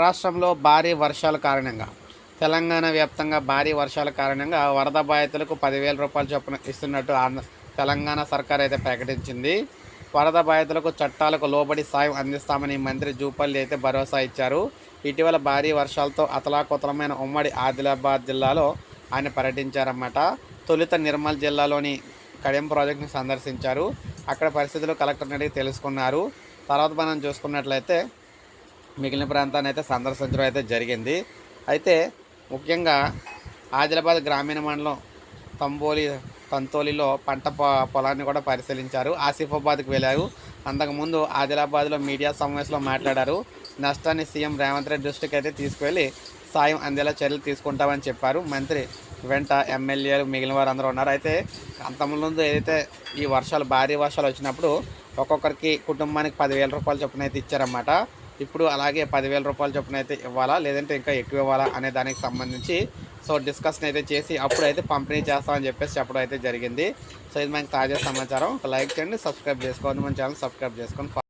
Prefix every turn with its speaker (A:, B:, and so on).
A: రాష్ట్రంలో భారీ వర్షాల కారణంగా తెలంగాణ వ్యాప్తంగా భారీ వర్షాల కారణంగా వరద బాధితులకు పదివేల రూపాయలు చొప్పున ఇస్తున్నట్టు ఆంధ్ర తెలంగాణ సర్కార్ అయితే ప్రకటించింది. వరద బాధితులకు చట్టాలకు లోబడి సాయం అందిస్తామని మంత్రి జూపల్లి అయితే భరోసా ఇచ్చారు. ఇటీవల భారీ వర్షాలతో అతలాకుతలమైన ఉమ్మడి ఆదిలాబాద్ జిల్లాలో ఆయన పర్యటించారన్నమాట. తొలుత నిర్మల్ జిల్లాలోని కడియం ప్రాజెక్ట్ని సందర్శించారు. అక్కడ పరిస్థితులు కలెక్టర్ని అడిగి తెలుసుకున్నారు. తర్వాత మనం చూసుకున్నట్లయితే మిగిలిన ప్రాంతాన్ని అయితే సందర్శించడం అయితే జరిగింది. అయితే ముఖ్యంగా ఆదిలాబాద్ గ్రామీణ మండలం తంబోలి తంతోలిలో పంట పొ- పొలాన్ని కూడా పరిశీలించారు. ఆసిఫాబాద్కి వెళ్ళారు. అంతకుముందు ఆదిలాబాద్లో మీడియా సమావేశంలో మాట్లాడారు. నష్టాన్ని సీఎం రేవంత్ రెడ్డి దృష్టికి అయితే తీసుకువెళ్ళి సాయం అందేలా చర్యలు తీసుకుంటామని చెప్పారు. మంత్రి వెంట ఎమ్మెల్యేలు మిగిలిన వారు అందరూ ఉన్నారు. అయితే అంతకుముందు ఏదైతే ఈ వర్షాలు భారీ వర్షాలు వచ్చినప్పుడు ఒక్కొక్కరికి కుటుంబానికి పదివేల రూపాయలు చొప్పున అయితే ఇచ్చారన్నమాట. ఇప్పుడు అలాగే పదివేల రూపాయల చొప్పున అయితే ఇవ్వాలా లేదంటే ఇంకా ఎక్కువ ఇవ్వాలా అనే దానికి సంబంధించి సో డిస్కషన్ అయితే చేసి అప్పుడైతే పంపిణీ చేస్తామని చెప్పేసి చెప్పడం అయితే జరిగింది. సో ఇది మనకి తాజా సమాచారం. ఒక లైక్ చేయండి సబ్స్క్రైబ్ చేసుకోండి మన ఛానల్ సబ్స్క్రైబ్ చేసుకొని